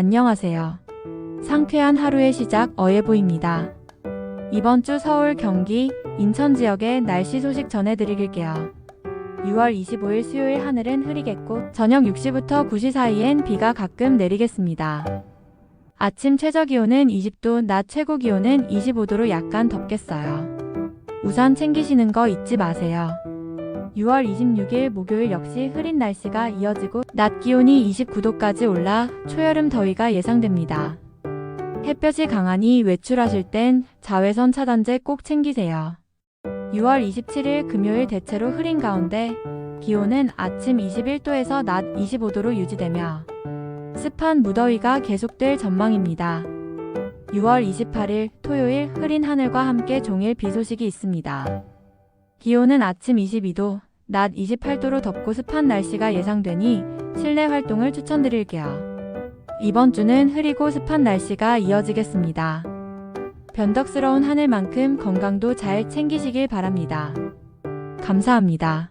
안녕하세요. 상쾌한 하루의 시작 어예보입니다. 이번 주 서울, 경기, 인천 지역의 날씨 소식 전해드릴게요. 6월 25일 수요일 하늘은 흐리겠고 저녁 6시부터 9시 사이엔 비가 가끔 내리겠습니다. 아침 최저 기온은 20도, 낮 최고 기온은 25도로 약간 덥겠어요. 우산 챙기시는 거 잊지 마세요. 6월 26일 목요일 역시 흐린 날씨가 이어지고 낮 기온이 29도까지 올라 초여름 더위가 예상됩니다. 햇볕이 강하니 외출하실 땐 자외선 차단제 꼭 챙기세요. 6월 27일 금요일 대체로 흐린 가운데 기온은 아침 21도에서 낮 25도로 유지되며 습한 무더위가 계속될 전망입니다. 6월 28일 토요일 흐린 하늘과 함께 종일 비 소식이 있습니다. 기온은 아침 22도, 낮 28도로 덥고 습한 날씨가 예상되니 실내 활동을 추천드릴게요. 이번 주는 흐리고 습한 날씨가 이어지겠습니다. 변덕스러운 하늘만큼 건강도 잘 챙기시길 바랍니다. 감사합니다.